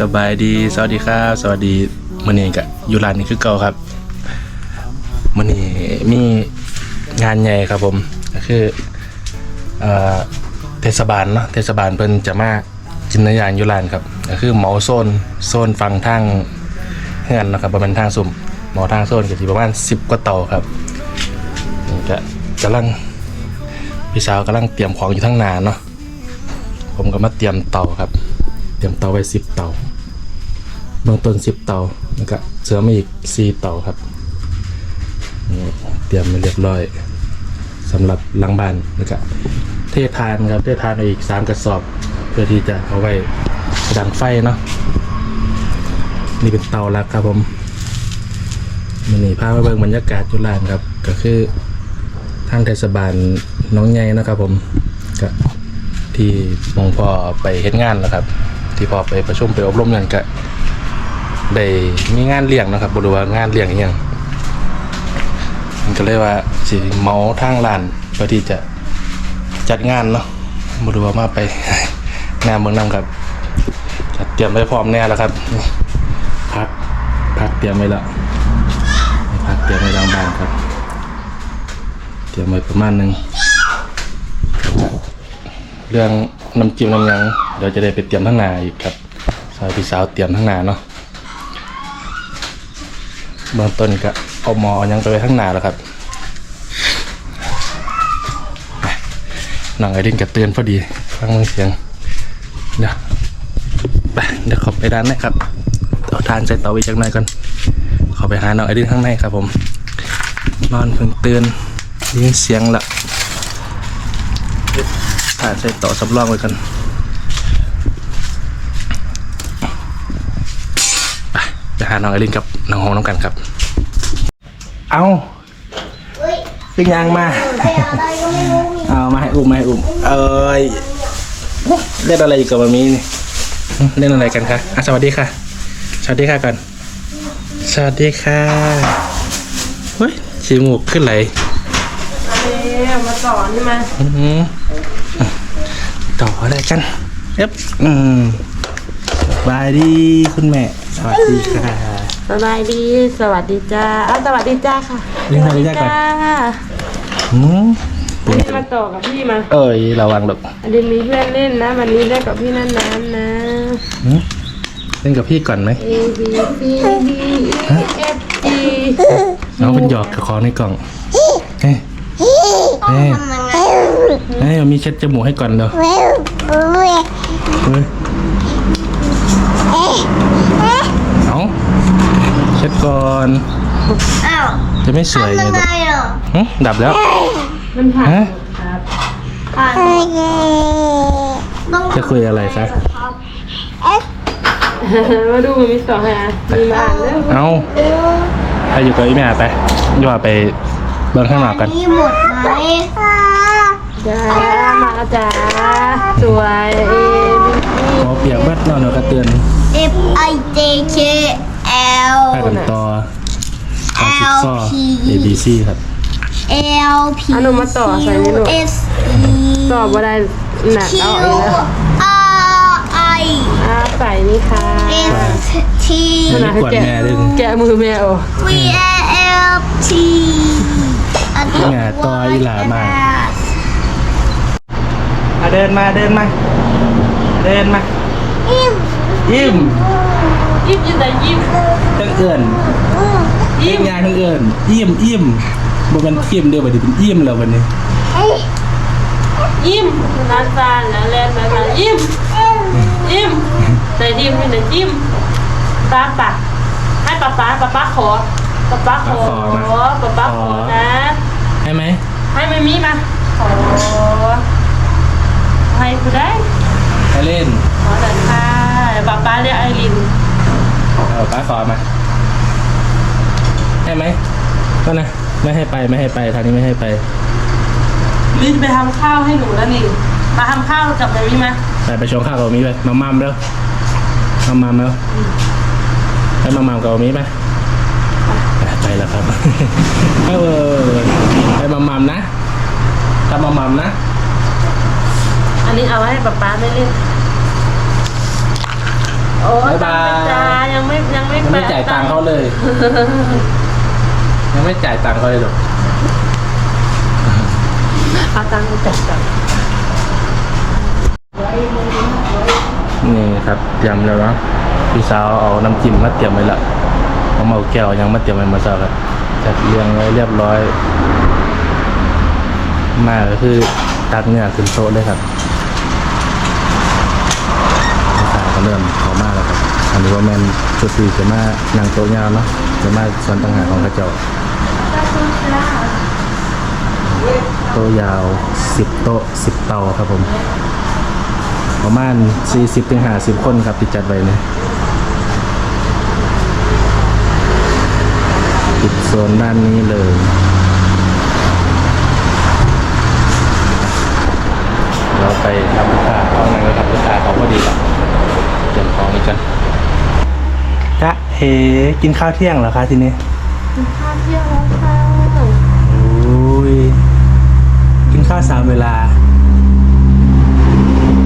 สบายดี สวัสดีครับ สวัสดีมื่อนี้กะอยู่ร้านนี้คือเก่าครับมื่อนี้มีงานใหญ่ครับผมก็คือเอ่อเทศบาลเนาะเทศบาลเพิ่นจะมากินนยางอยู่ร้านครับก็คือเหมาโซนโซนฝั่งทางเฮือนนะครับประมาณทางสุ่มเหมาทางโซนก็สิประมาณ10กว่าเตาครับนี่ก็กำลังพี่สาวกำลังเตรียมของอยู่ทั้งนานเนาะผมก็มาเตรียมเตาครับ เตรียมเตาไว้สิบเตา เบื้องต้นสิบเตาแล้วก็เสริมมาอีกสี่เตาครับเตรียมมาเรียบร้อยสำหรับหลังบ้านแล้วก็เททานครับเททานอีกสามกระสอบ เพื่อที่จะเอาไว้ดังไฟเนาะนี่เป็นเตาแล้วครับผมมันนี่พาไปเบิ่งบรรยากาศจุฬาครับ ก็คือทางเทศบาลน้องใหญ่นะครับผมก็ที่มองพอไปเฮ็ดงานแล้วครับ ที่พอไปประชุมไปอบรมนั่นก็ ได้มีงานเลี้ยงนะครับบรู้ว่างานเลี้ยงอหย่างมันก็เลยว่าสิเมาทางร้านเพื่อที่จะจัดงานเนาะบรู้ว่ามาไป งานเมืองนำครับจัดเตรียมไว้พร้อมแน่แล้วครับพักพักเตรียมไว้แล้วพักเตรียมไว้ล้างบ้านครับ เตรียมไว้ประมาณหนึงเรื่องน้ำจิ้มน้ำยังเดี๋ยวจะได้ไปเตรียมทั้งนาอีกครับสาวพี่สาวเตรียมทั้งนาเนาะ เบื้องต้นก็เอาหมอเอายังไปไว้ทั้งนาแล้วครับไปน้องไอรินก็เตือนพอดีฟังมึงเสียงเดี๋ยวไปเดี๋ยวขอไปด้านในครับเอาทานใส่เตาไว้จักหน่อยก่อนขอไปหาน้องไอรินข้างในครับผมนอนเพิ่งตื่นยินเสียงละถ่านใส่ต่อสำรองไว้กันไปไปหาน้องไอรินกับ น้องฮองน้องกันครับ เอาเป็นยังมา เอามาให้อุ้มมาให้อุ้มเอ้ยเล่นอะไรอยู่กับมามีนี่เล่นอะไรกันคะอะสวัสดีค่ะ สวัสดีค่ะก่อน สวัสดีค่ะเฮ้ยชีมูกขึ้นไหลเอามาสอนใช่ไหมอือหือต่ออะไรกันเอ๊บอืมบายดีคุณแม่ สวัสดีค่ะ สบายดี สวัสดีจ้าอ้าวสวัสดีจ้าค่ะเรียกสวัสดีจ้าก่อน อืมวันนี้มาต่อกับพี่มาเอ้ยระวังลูกอันนี้มีเพื่อนเล่นนะ วันนี้ได้กับพี่นั่นน้ำนะหืมเล่นกับพี่ก่อนไหม A B C D E F G น้องเป็นหยอกกับของในกล่องเฮ้ยเฮ้ยเฮ้ยมีเช็ดจมูกให้ก่อนเดี๋ยวเฮ้ย ก่อน อ้าวจะไม่สวยไงทำลูไงกอะหึดับแล้วมันผ่านฮะครับผ่านต้องจะคุยอะไรคะมาดูมันมีต่อให้อะมีมาอ่านเรื่องเอาไปอยู่กับอีแม่ไปย่าไปเบิ้งข้างหน้ากัน นี่หมดไหมจ้ามาแล้วจ้าสวย A B C ขอเปียกเบิดนอนเอากระเตือนเอฟไอเจเคเอล ไปกันต่อทางจิ๊กซอว์ A B C ครับเอลพีเอาหนูมาต่อใส่นี่ลูกเอสตอบว่าได้หนักคิเอาวเองนะอาร์ไออ่าใส่นี่ค่ะเอสทีมันไม่กวดแม่ดึงแกะมือแม่โอ้วีเอลทีอันนี้นี่ไงต่ออีหลามามาเดินมาเดินมา เดินมา อิ่ม ยิ้ม ยิ้มยิ้มแต่ยิ้มทั้งเอื่อนยิ้มงานทั้งเอื่อนยิ้มยิ้มบ่เป็นยิ้มเดียวบัดนี้เป็นยิ้มแล้ววันนี้ยิ้มน้ำตาลแล้วแลนมาค่ะยิ้มยิ้มแต่ยิ้มนี่แต่ยิ้มป้าปักให้ป้าป้าป้าป้าขอป้าป้าขอป้าป้าขอนะให้ไหมให้ไม่มีมาขอให้กูได้ให้เล่นขอหน่อยค่ะป้าป้าเรียกไอริน เอาป้าขอมาให้ไหมก็นะ ไม่ให้ไปไม่ให้ไปทางนี้ไม่ให้ไปลินไปทำข้าวให้หนูแล้วนี่ มาทำข้าวกับไม่มีมาไปไปชงข้าวกับมีไปมามัมเร็วมามัมเร็วไปมามัมกับมีไปไปแล้วครับเออ ยังไม่จ่ายตังค์เลยหรอกอาตังค์ไปจัดก่อนนี่ครับเตรียมแล้วนะพี่สาวเอาน้ำจิ้มมาเตรียมไว้ละเอาเมาแก้วยังมาเตรียมไว้มาซะครับจัดเรียงไว้เรียบร้อย มาก็คือตักเนื้อขึ้นโต๊ะเลยครับตสาวก็เริ่มเขามากแล้วครับ อันนี้ว่าแมนชุดสีจะมานั่งโตยาวเนาะจะมาส่วนต่างหากของกระจกโตยาวสิบโตสิบเตาครับผม ประมาณสี่สิบถึงห้าสิบคนครับติดจัดไว้นะติดโซนด้านนี้เลยเราไปทำลูกค้าห้องนั้นก็ทำลูกคาเขาพอดีและเตรียมของอีกจ้ะ เฮ้กินข้าวเที่ยงเหรอคะทีนี้กินข้าวเที่ยงแล้วค่ะโอ้ยกินข้าวสามเวลา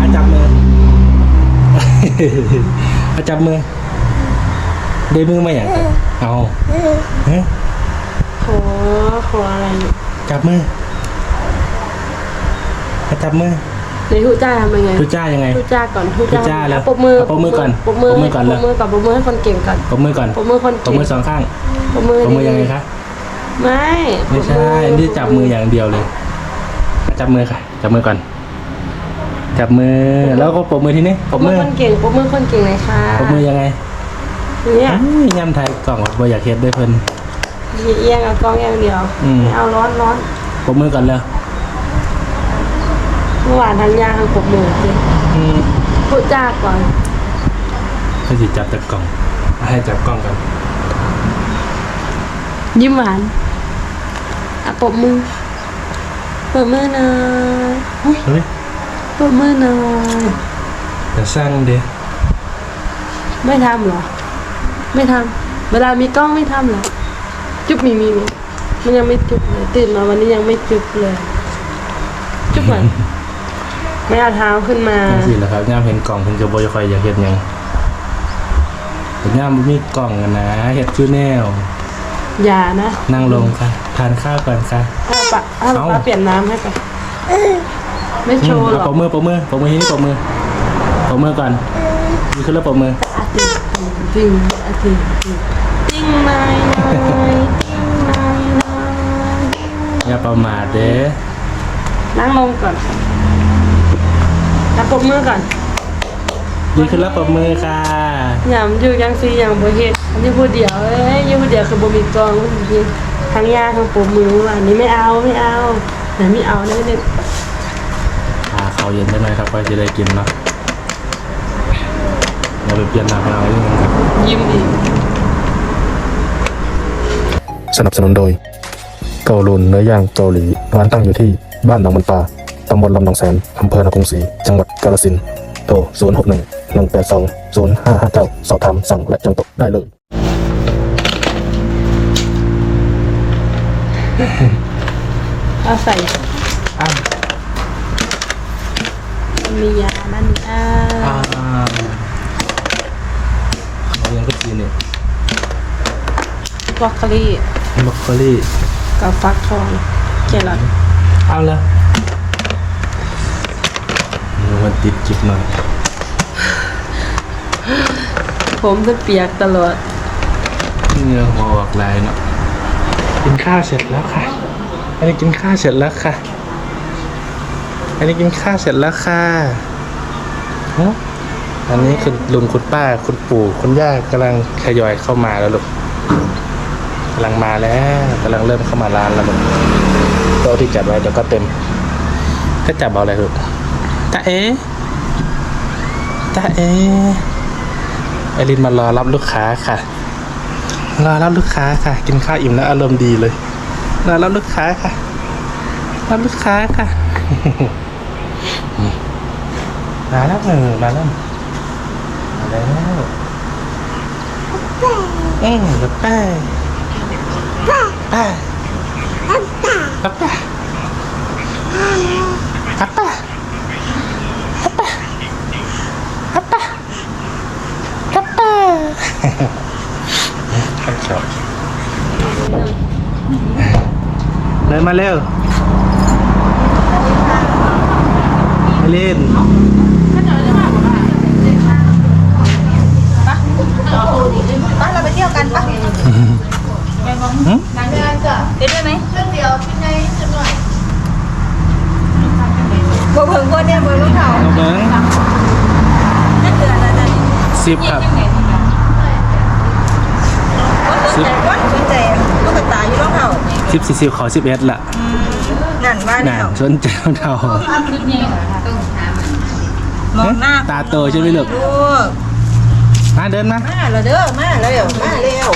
อาจับมืออาจับมือเดมือมาอย่างเอาเฮ้ขอขออะไรจับมือจับมือ ในทูจ้าทำยังไงทูจ้ายังไงทูจ้าก่อนทูจ้าแล้วปรมือปรมือก่อนปรมือปรมือก่อนปรมือก่อนปรมือให้คนเก่งก่อนปรมือก่อนปรมือคนปรมือสองข้างปรมือปรมือยังไงคะไม่ไม่ใช่นี่จับมืออย่างเดียวเลย จับมือค่ะ จับมือก่อน จับมือแล้วก็ปรมือที่นี่ปรบมือคนเก่งปรมือคนเก่งเลยค่ะปรมือยังไงเนี่ยยำไทยกล่องบ่อยากเฮ็ดด้วยเพิ่นเอียงเอากล้องอย่างเดียวเอาร้อนร้อนปรมือก่อนเลย มื่อวานทันยาเขาขบหมูจริงอืมพูดจากก่อนให้สิจับจากกล่องให้จับกล่องกันยิ้มหวานอะปรบมือปรบมือหน่อยอุ๊เฮ้ยปบมือหน่อยอย่าสร้างเด้ไม่ทำหรอ ไม่ทำเวลามีกล้องไม่ทำหรอ จุ๊บมีมีมีมันยังไม่จุ๊บเลยตื่นมาวันนี้ยังไม่จุ๊บเลย จุ๊บหน่อย ไม่เอาเท้าขึ้นมา สิแหละครับย่ามเห็นกล่องเพิ่นก็บยคอยอยากเห็นยังเห็นย่ามมีกล่องกันนะเห็ดชื่อแนว อย่านะนั่งลงค่ะ ทานข้าวก่อนค่ะ ถ้าป้าเป้าเปลี่ยนน้ำให้ไป ไม่โชว์หรอกปมมือปมมือปมมือทีนี่ปมมือปมมือก่อนยืนขึ้นแล้วปมมืออาทิตจริงจริงจริงจริงไม่จริงไม่อย่าประมาทเด้นั่งลงก่อน รับปมมือก่อนดีขึ้นแล้วปรบมือค่ะยำอยู่ยังซียำบ่เฮ็ดอันนี้พูดเดียวเอ้ยอยู่พูดเดียวคือบ่มีกองมันเฮ็ดทั้งยาทั้งปมมืออันนี้ไม่เอาไม่เอาไหนไม่เอาเด้อเด็กหาขาเย็นได้ไหมครับก็จะได้กินเนาะเราไปเปลี่ยนน้ำเอาเลยนอครับยิ้มดีสนับสนุนโดยเกาลุนเนื้อย่างเกาหลีร้านตั้งอยู่ที่บ้านหนองมันปลา ตำบลลำหนองแสนอำเภอนาคงศรีจังหวัดกาฬสินธุ์โทร 0 6 1 1 8 2 0 5 5 9 สอบถามสั่งและจองตกได้เลย เอาใส่อ้ามียานันอ่าเขายังก็กินเนี่ยบรอกโคลีมักโอลี่กับฟักทองเกลอนเอาเลย มันติดจิบอยผมจะเปียกตลอดเหงื่อหอกลายเนาะกินข้าวเสร็จแล้วค่ะ อันนี้กินข้าวเสร็จแล้วค่ะ อันนี้กินข้าวเสร็จแล้วค่ะอันนี้คือลุงคุณป้าคุณปู่คุณย่ากำลังทยอยเข้ามาแล้วลูกกำลังมาแล้วกำลังเริ่มเข้ามาร้านแล้วลูกโต๊ะที่จัดไว้เดี๋ยวก็เต็ม ก็จับเอาอะไรลูก ตาเอตาเอไอรินมารอรับลูกค้าค่ะ รอรับลูกค้าค่ะ กินข้าวอิ่มแล้วอารมณ์ดีเลย รอรับลูกค้าค่ะ รับลูกค้าค่ะ มาแล้วเออมาแล้วมาแล้วเอ้ยป้าป้าป้าป้า เดินมาเร็วไปเล่นป้าเราไปเที่ยวกันป้าหนังเดือเต้ะได้วยไหมเรื่องเดียวขึ้นในจุดหน่อยบเพิ่งบนเนี่ยบนลูกเขาเบิ่งนั่นเดืออะไรนะสิบครับ สนใจว่าสนใจลูกตาอยู่รองเท้าสิบสี่สิบขอสิบเอ็ดละนั่นว่าน่าแล้วสนใจรองเท้า มองหน้าตาโตใช่ไหมลูก ลูกมาเดินมามาแล้วเด้อมาแล้วมาแล้ว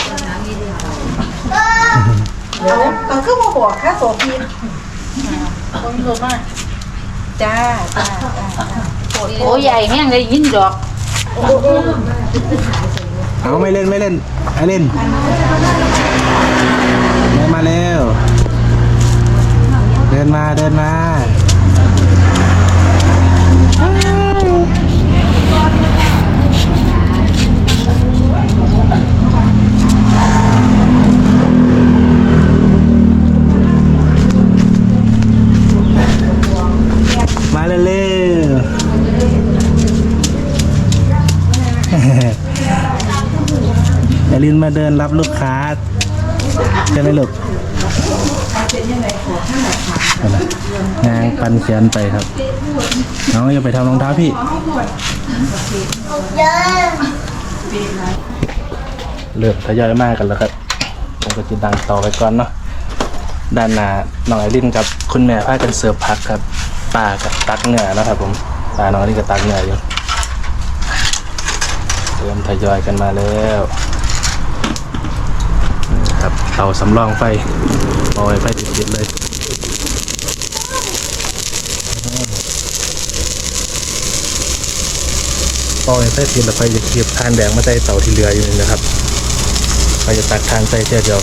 เอาก็คือบ่บอกค่าโสพีคนโทรมาจ้าจ้าจ้า โอ้ใหญ่แม่งได้ยินดอก เอาไม่เล่นไม่เล่นไอเล่น เดินมาเร็วเดินมาเดินมาเร็วๆ อย่า ลืมมาเดินรับลูกค้าใช่ไหมลูกงานปันเขียนไปครับ น้องอย่าไปทำรองเท้าพี่ เริ่มทยอยมากกันแล้วครับ ผมก็จะดังต่อไปก่อนเนาะ ด้านหน้าน้องไอรินกับคุณแม่พากันเสิร์ฟผักครับป้ากับตักเหนือนะครับผมป้าน้องไอรินกับตักเหนืออยู่เริ่มทยอยกันมาแล้ว ครับเตาสำรองไฟปล่อยไฟติดๆเลยปล่อยไฟติดแล้วไฟจะเก็บทานแดงมาใส่เตาที่เหลืออยู่นี่นะครับไฟจะตักทานใส่เช่เดียว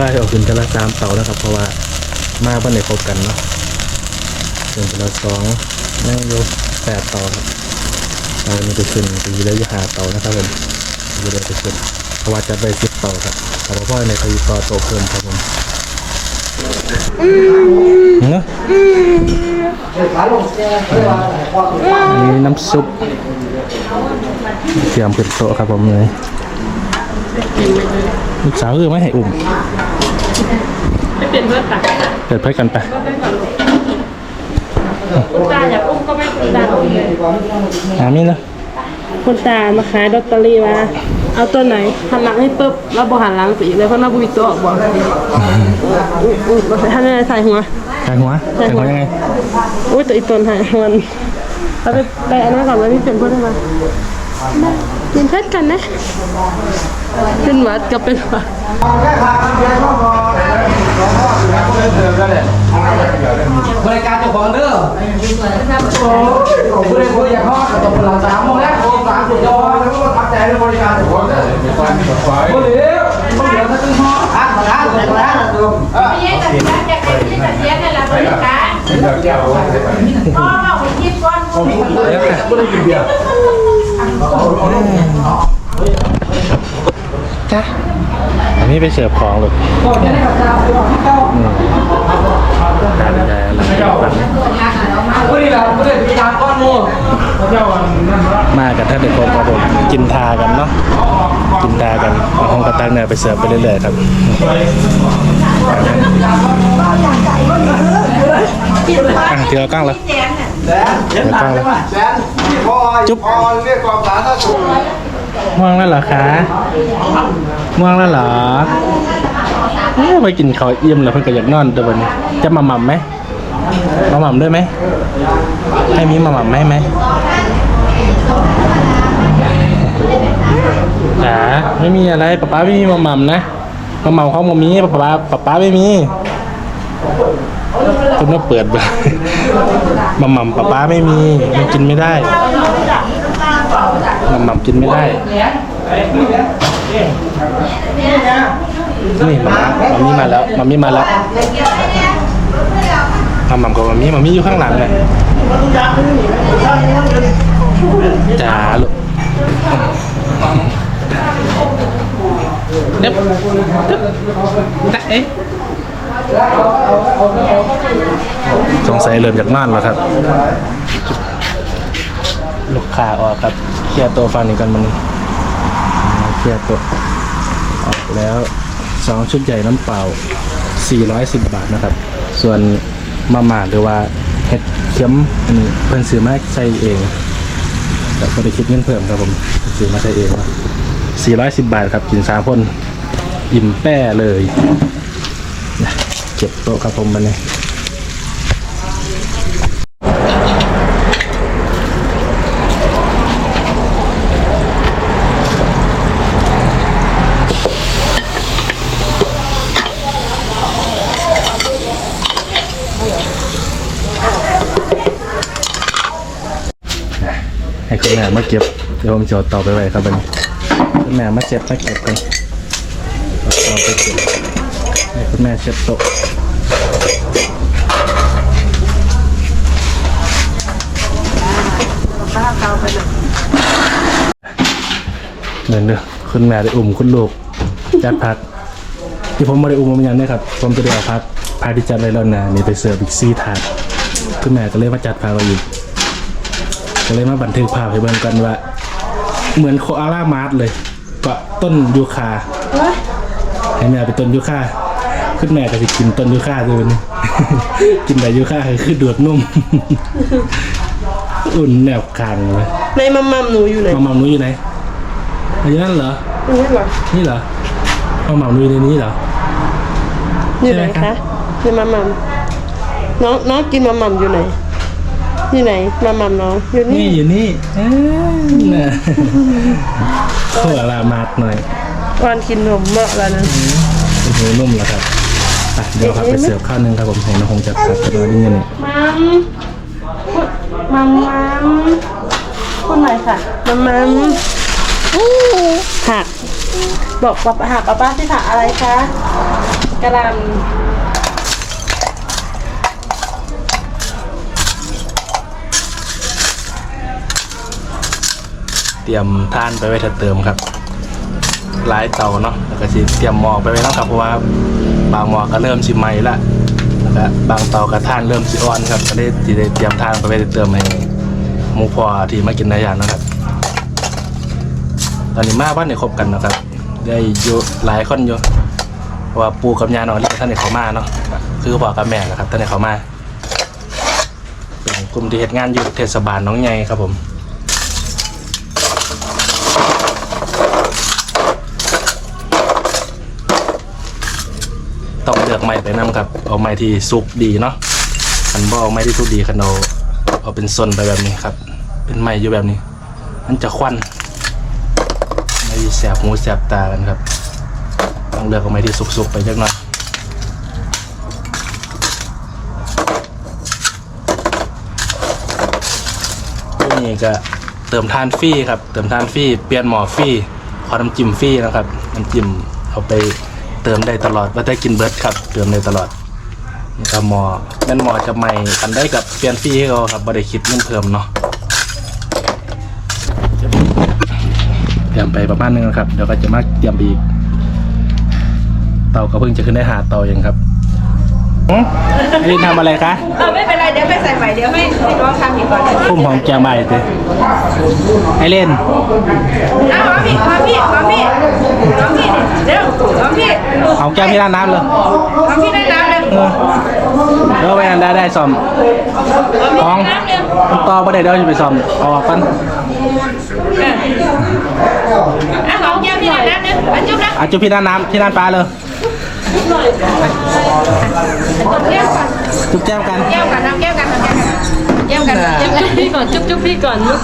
ยอยออกขึ้นแต่ละสามเตานะครับ เพราะว่ามาบ้านไหนครบกันเนาะขึ้นแต่ละสองนั่งอยู่แปดเตาครับเตานี้จะขึ้นปีแล้วอยู่หาเตานะครับผมปีแล้วจะขึ้นเพราะว่าจะได้สิบเตาครับแต่ว่าพ่อในทวีต่อโตเพิ่มครับผมเนาะอันนี้น้ำซุปเตรียมขึ้นโต๊ะครับผมเลย ลูกสาวคือไม่ให้อุ่มไม่เป็นเพื่อนตักเปิดเผยกันไปคุณตาอยากอุ้มก็ไม่คุณตาอุ้มเลยหามีนะคุณตามาขายลอตเตอรี่มาเอาตัวไหนหันหลังให้ปุ๊บแล้วบอหันหลังไปอีกเลยเพราะหน้าบุยตัวออกบอกอุ้ยอุ้ยมาใส่ท่านอะไรใส่หัวใส่หัวใส่หัวยังไงอุ้ยตัวอีตนหายมันเราไปไปอันนั้นก่อนแล้วพี่เป็นเพื่อนได้ไหม กินเพชรกันนะขึ้นวัดก็เป็นวัดบริการเจ้าของเด้อโอ้ยบริการอยากทอดตกหลังสามโมงแล้วโอ้สามสุดยอดแล้วก็ทักใจในบริการเจ้าของเด้อโอ้ยเดี๋ยวมันเหลือแค่ครึ่งห้ออะขอท้าขอท้าเดิมเออจ้ะอันนี้ไปเสิร์ฟของเลยการใหญ่อะไรแบ บวันนี้เราไม่ได้มีทางก้อนมูมากันท่านเด็กคนครับผมกินทากันเนาะกินทากันเอาห้องกระตักเนี่ยไปเสิร์ฟไปเรื่อยๆครับอะเดี๋ยวกล้างแล้วแสนเห็นหนักใช่ไหมแสนที่ พอจุ๊บพอเรียกความสาธารณสุขม่วงแล้วเหรอคะม่วงแล้วเหรอเอ้ยไปกินข้าวเอี่ยมแล้วเพิ่นก็อยากนอนตัวบัดนี้จะมาหม่ำไหมมาหม่ำด้วยไหมให้มีมาหม่ำไหมไหมจ๋าไม่มีอะไรป๊าป๊าไม่มีมาหม่ำนะมาเมาเขามามีป๊าป๊าป๊าป๊าไม่มี คุณก็เปิดไปมาหม่ำป๊าป๊าไม่มีมันกินไม่ได้มาหม่ำกินไม่ได้ นี่มามามีมาแล้วมามีมาแล้วมาหม่ำกับมามีมามีอยู่ข้างหลังเลยจ๋าลูกเด็บจ๊ะเอ๊ะ สงสัยเริ่มจากน่านแล้วครับ ลูกค้าออกครับเคลียร์ตัวฟังนี้กันมันเคลียร์ตัวออกแล้วสองชุดใหญ่น้ำเปล่า 410 บาทนะครับ ส่วนมาม่าหรือว่าเห็ดเข็มอันนี้เพิ่นซื้อมาใช้เองแต่ก็ได้คิดเงินเพิ่มครับผมซื้อมาใช้เองนะ410 บาทครับกินสามคน อิ่มแป้เลย เก็บโต๊ะครับผมมันนี้ให้คุณแม่มาเก็บเดี๋ยวผมจะเอาต่อไปไว้ครับมันคุณแม่มาเจ็บมาเก็บกันต่อไปเก็บ ให้คุณแม่เช็ดโต๊ะเงินเนอะคุณแม่ได้อุ้มคุณลูกจัดพัก ที่ผมไม่ได้อุ้มมันยังเนี่ยครับ ผมจะได้เอาพักพาที่จัดไว้แล้วนะนี่ไปเสิร์ฟอีกซี่ถาดคุณแม่ก็เลยมาจัดพาเราอีกก็เลยมาบันทึกภาพให้เบิ่งกันว่า เหมือนโคอาล่ามาร์ทเลยเกาะต้นยูคาให้แม่ไปต้นยูคา คุณแม่ก็จะกินต้นยูคาด้วยวันนี้กินแต่ยูคาคือดูดนุ่ม อุ่นแนบคางเลยในมัมมัมหนูอยู่ไหนมาหม่ำนุ้ยอยู่ไหนอยู่นั่นเหรอนี่เหรอนี่เหรอมาหม่ำนุ้ยในนี้เหรอ อยู่ไหนใช่ไหมคะคะในมัมมัมน้องน้องกินมัมมัมอยู่ไหนอยู่ไหนมัมมัมน้องอยู่นี่นี่อยู่นี่เอ้ยน่ะโคอาลามาดหน่อยวันกินนมเมื่อแล้วนั้นโอ้โหนุ่มแล้วครับ อะเดี๋ยวครับไปเสิร์ฟข้าวหนึงครับผมเห็นน้องคงจะผัดกันมาดิ้งกันเนี่ยมัมมัมมัมพูดหน่อยค่ะมัมมัมผักบอกป้าหาป้าป้าที่ผักอะไรคะกระหลำเตรียมท่านไปไว้ถัดเติมครับหลายเตาเนาะแล้วก็สิเตรียมหม้อไปไว้แล้วครับเพราะว่า บางหมอก็เริ่มสิมไหม้ละแล้วก็บางเตาก็ท่านเริ่มสิอ่อนครับก็ได้สิได้เตรียมทานไปไว้เติมให้หมูพอที่มากินในยานนะครับ ตอนนี้มาบ้านในครบกันนะครับ ได้อยู่หลายคนอยู่ว่าปูกับยาหนอนเรียกท่านในเขามาเนาะคือพ่อกับแม่นะครับท่านในเขามาเป็นกลุ่มที่เหตุงานอยู่เทศบาลน้องใหญ่ครับผม ต้องเลือกไม้ไปนํครับ เอาไม้ที่สุกดีเนาะคันบ่เอาไม้ที่สุกดีคันเอาเอาเป็นส้นไปแบบนี้ครับ เป็นไม้อยู่แบบนี้ มันจะควันไม่แสบหูแสบตากันครับต้องเลือกเอาไม้ที่สุกๆไปจักหน่อยนี่ก็เติมทานฟรีครับ เติมทานฟรีเปลี่ยนหมอฟรีขอน้ำจิ้มฟรีนะครับน้ำจิ้มเอาไป เติมได้ตลอดว่าได้กินเบิร์ดครับ เติมได้ตลอดนี่ก็หมอแม่นหมอจะใหม่กันได้กับเปลี่ยนฟรีให้เราครับบ่ได้คิดเงินเพิ่มเนาะเตรียมไปประมาณนึงนะครับ เดี๋ยวก็จะมาเตรียมอีก เตาก็เพิ่งจะขึ้นได้หาเตาเองครับ หืมไอ้ทำอะไรคะเออไม่เป็นไรเดี๋ยวไปใส่ใหม่เดี๋ยวให้ให้น้องทำอีกก่อนพุ่มหอมแกงใบเตไอเล่นอ้าวมาพี่มาพี่มาพี่มาพี่เร็วมาพี่หอมแกงพี่ร้านน้ำเลยมาพี่ได้น้ำเลยเออแล้วไปอันได้ได้ซ่อมของมันต่อประเดี๋ยวเดี๋ยวจะไปซ่อมเอาออกกันอะของแก้วพี่ได้น้ำเลยอะจุ๊บนะอาจุพี่ร้านน้ำที่ร้านปลาเลย แก้วก่อนจุ๊บแจ้มกันแก้วกันน้ำแก้วกันน้ำแก้วกันแก้วกันพี่ก่อนจุ๊บจุ๊บพี่ก่อนลูก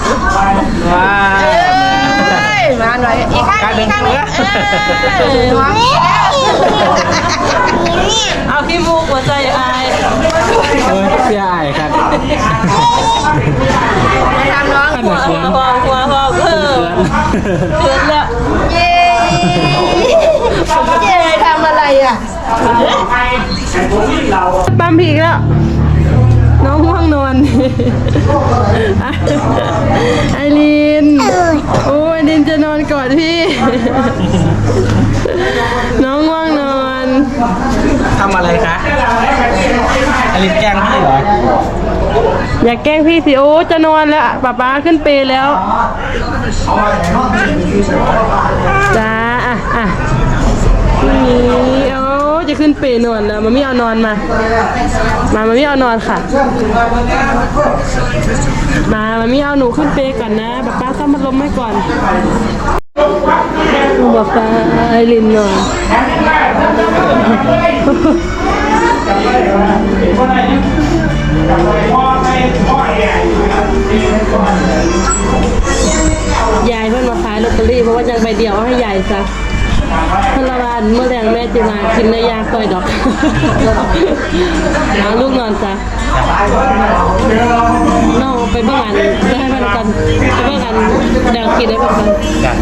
ว้าเอ้ยมาหน่อยอีกข้างการหหนึ่นึ่งงอีกข้างหนึ่งเออเออมาพี่แล้วเอาขี้มูกหัวใจอายโอ้ยเสียอายครับทำน้องขนาดหัเขิวนหอมหัวหอมเออเกินแล้วเย้เย้ทำ อะไรอะปั๊มผีกแล้ว น้องง่วงนอนไอรีนโอ้ยไอรีนจะนอนกอดพี่ น้องง่วงนอนทำอะไรคะอลินแกล้งพี่เหรอ อย่าแกล้งพี่สิ โอ้จะนอนแล้วป๊าป๊าขึ้นเปรย์แล้ว จ้า อะอะ นี่โอ้จะขึ้นเปรย์นอนแล้วมาไม่เอานอนมา มามาไม่เอานอนค่ะ มามาไม่เอาหนูขึ้นเปรย์ก่อนนะป๊าป๊าซ่อมพัดลมให้ก่อนป๊าป๊าไอรินนอนยายเพิ่นมาขายลอตเตอรี่เพราะว่ายังใบเดียวให้ยายซะ เพิ่นละวันเมื่อแรงแม่จะมากินเนื้อย่างซอยดอกเอาลูกนอนซะน้องไปเบิ่งอันไปให้เพิ่นกันไปเบิ่งอันแดงกินได้เพิ่นกันจ้ะ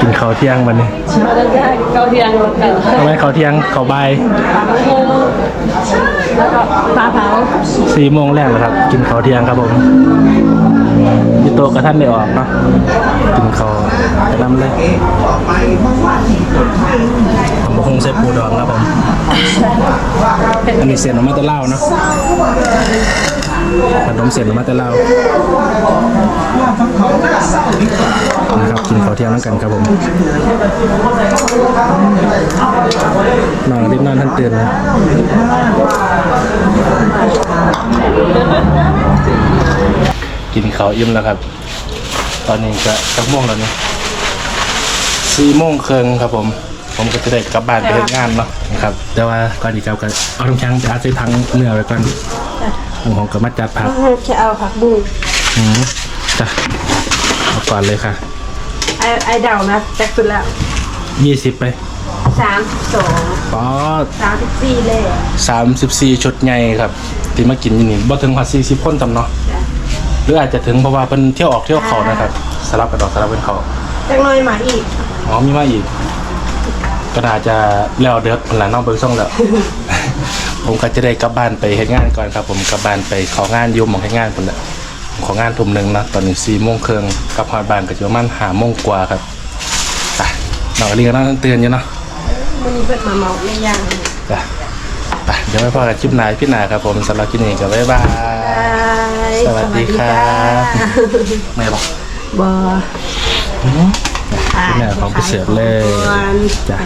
กินข้าวเที่ยงวันนี้มาแล้วจ้าเกาเทียงกันทำไมข้าวเที่ยงข้าวบ่ายแล้วก็ปลาเผาสี่โมงแรกแล้วครับ กินข้าวเที่ยงครับผมอยูโตะกระท่านได้ออกเนาะกินข้าวไปน้ำเลยผมคงใส่ปูดองครับผมอันนี้เสียนออกมาแตะเล่าวเนาะ ขนมเสียนมาแตะเล่านะครับกินข้าวเที่ยงแล้วกันครับผมนอนรีบนอนท่านเตื่นนะกินข้าวอิ่มแล้วครับ ตอนนี้ก็จักโมงแล้วเนี่ยสี่โมงครึ่งครับผม ผมก็จะได้กลับบ้านไปเฮ็ดงานเนาะนะครับ แต่ว่าก่อนที่จะก็เอาน้ำแข็งไปอาใส่ถังเนื้อไว้ก่อน ผมของก็มาจัดผักแค่เอาผักบุ้งอืมจ้ะเอาก่อนเลยค่ะ ไอไอเดานะแจ็คสุดแล้วยี่สิบไปสามสองป๊อดสามสิบสี่เลยสามสิบสี่ชุดใหญ่ครับที่มากินอยู่นี่บ่ถึงหัดสี่สิบคนจำเนาะหรืออาจจะถึงเพราะว่าเป็นเที่ยวออกเที่ยวเขานะครับสลับกันออกสลับกันเขาจังเลยหมาอีกอ๋อมีมาอีกก็น่าจะแล้วเดือดผลละเนอกเบิงซ่องแล้ว ผมก็จะได้กลับบ้านไปเฮ็ดงานก่อนครับ ผมกลับบ้านไปของานอยุ่หมองเฮ็ดงานคนละของงานทุ่มหนึ่งนะตอนนี้สี่โมงครึ่งกลับฮอดบ้านก็จะประมาณห้าโมงกว่าครับไปน้องอลีก็นั่งเตือนอยู่เนาะมันนี้เพิ่นมาเมาในย่างจ้ะไปเดี๋ยวไปพอกันคลิปหนายพี่หนาครับผมสำหรับคลิปนี้ก็บ๊ายบาย สวัสดีครับไม่บอกบอพี่หนาของพิเศษเลยจ้ะ